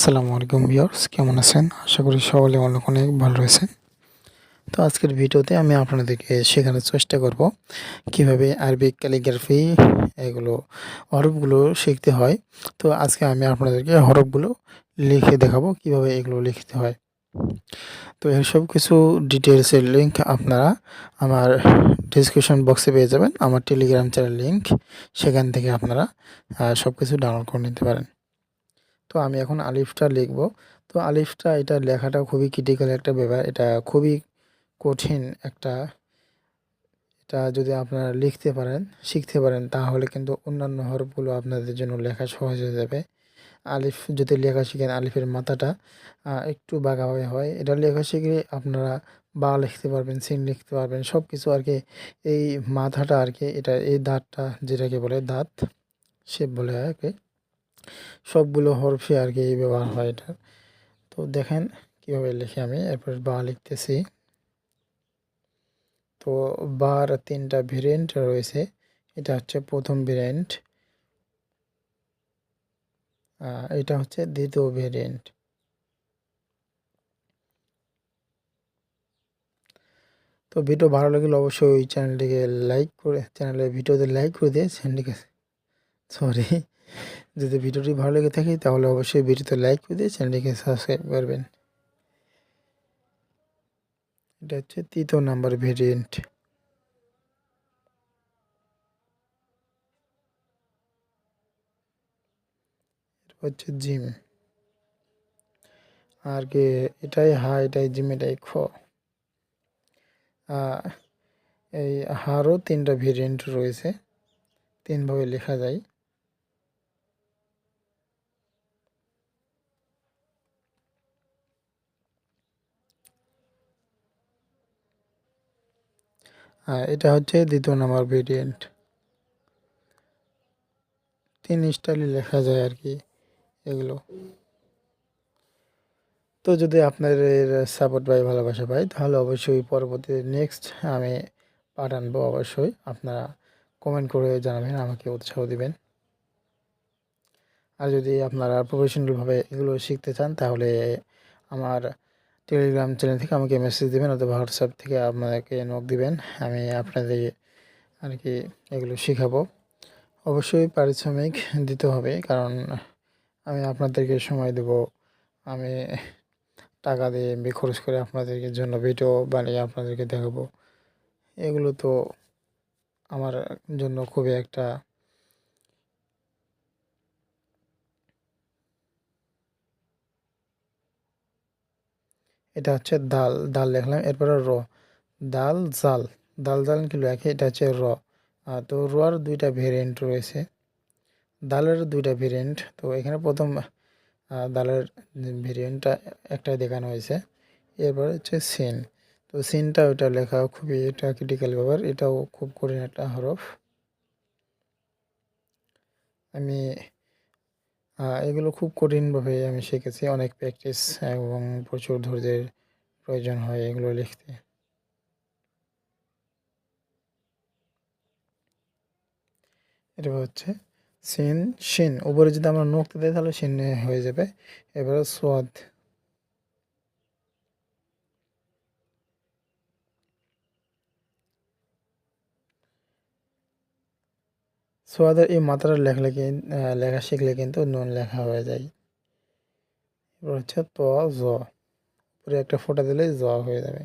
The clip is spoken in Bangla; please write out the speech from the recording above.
আসসালামু আলাইকুম ভিউয়ার্স, কেমন আছেন? আশা করি সকলে অনেক অনেক ভালো রয়েছেন। তো আজকের ভিডিওতে আমি আপনাদেরকে শেখানোর চেষ্টা করব কীভাবে আরবিক ক্যালিগ্রাফি এগুলো, হরফগুলো শিখতে হয়। তো আজকে আমি আপনাদেরকে হরফগুলো লিখে দেখাবো কীভাবে এগুলো লিখতে হয়। তো এই সব কিছু ডিটেলসের লিঙ্ক আপনারা আমার ডিসক্রিপশন বক্সে পেয়ে যাবেন। আমার টেলিগ্রাম চ্যানেল লিঙ্ক সেখান থেকে আপনারা সব কিছু ডাউনলোড করে নিতে পারেন। তো আমি এখন আলিফটা লিখব। তো আলিফটা এটা লেখাটা খুবই ক্রিটিক্যাল একটা ব্যাপার। এটা খুবই কঠিন একটা, এটা যদি আপনারা লিখতে পারেন, শিখতে পারেন, তাহলে কিন্তু অন্যান্য হরফগুলো আপনাদের জন্য লেখা সহজ হয়ে যাবে। আলিফ যদি লেখা শিখেন, আলিফের মাথাটা একটু বাঁকাভাবে হয়। এটা লেখা শিখলে আপনারা বা লিখতে পারবেন, সিন লিখতে পারবেন সব কিছু আর কি, এই মাথাটা আর কি, এটা এই দাঁতটা যেটাকে বলে দাঁত সে বলে আর কি সবগুলো হরফে আর কি ব্যবহার হয় এটা। তো দেখেন কীভাবে লিখি আমি, এরপর বা লিখতেছি। তো বার তিনটা ভেরিয়েন্ট রয়েছে, এটা হচ্ছে প্রথম ভেরিয়েন্ট এটা হচ্ছে দ্বিতীয় ভেরিয়েন্ট তো ভিডিও ভালো লাগলে অবশ্যই ওই চ্যানেলটিকে লাইক করে চ্যানেলের ভিডিওতে লাইক করে দিয়ে চ্যানেলটিকে সরি যদি ভিডিওটি ভালো লেগে থাকে, তাহলে অবশ্যই ভিডিওতে লাইক করে দিয়ে চ্যানেলটিকে সাবস্ক্রাইব করবেন। এটা হচ্ছে তৃতীয় নাম্বার ভেরিয়েন্ট হচ্ছে জিম আর কি, এটাই হা, এটাই জিম এটাই খ। এই হারও তিনটা ভেরিয়েন্ট রয়েছে। তিনভাবে লেখা যায়। এটা হচ্ছে দ্বিতীয় নাম্বার ভেরিয়েন্ট তিন স্টাইলে লেখা যায় আর কি এগুলো। তো যদি আপনাদের সাপোর্ট পাই ভালোবাসা পাই, তাহলে অবশ্যই পরবর্তী নেক্সট আমি পাঠানবো অবশ্যই। আপনারা কমেন্ট করে জানাবেন, আমাকে উৎসাহ দিবেন। আর যদি আপনারা প্রফেশনালভাবে এগুলো শিখতে চান, তাহলে আমার টেলিগ্রাম চ্যানেল থেকে আমাকে মেসেজ দেবেন অথবা হোয়াটসঅ্যাপ থেকে আপনাদেরকে নক দিবেন। আমি আপনাদের আর কি এগুলো শেখাবো। অবশ্যই পারিশ্রমিক দিতে হবে, কারণ আমি আপনাদেরকে সময় দেব। আমি টাকা দিয়ে এমবি খরচ করে আপনাদেরকে জন্য ভিডিও বানিয়ে আপনাদেরকে দেখাবো। এগুলো তো আমার জন্য খুবই একটা এটা হচ্ছে দাল দাল লিখলাম এরপরে র। দাল, জাল। দাল, জাল কি লেখে? এটা হচ্ছে র। তো রর দুইটা ভেরিয়েন্ট রয়েছে। দালের দুইটা ভেরিয়েন্ট তো এখানে প্রথম দালের ভেরিয়েন্টটা একটাই দেখানো হয়েছে। এরপর হচ্ছে সিন। তো সিনটা ওইটা লেখা খুবই এটা ক্রিটিক্যাল ব্যাপার। এটাও খুব কঠিন একটা হরফ। আমি এগুলো খুব কঠিনভাবে আমি শিখেছি। অনেক প্র্যাকটিস এবং প্রচুর ধৈর্যের প্রয়োজন হয় এগুলো লিখতে। এটা হচ্ছে সিন শিন উপরে যদি আমরা নোকতে দিই তাহলে সিন হয়ে যাবে। এবারে সোয়াদ সোয়াদের এই মাত্রা লেখলে লেখা শিখলে কিন্তু নুন লেখা হয়ে যায়। এবার হচ্ছে ত, জ। উপরে একটা ফোটা দিলে জ হয়ে যাবে।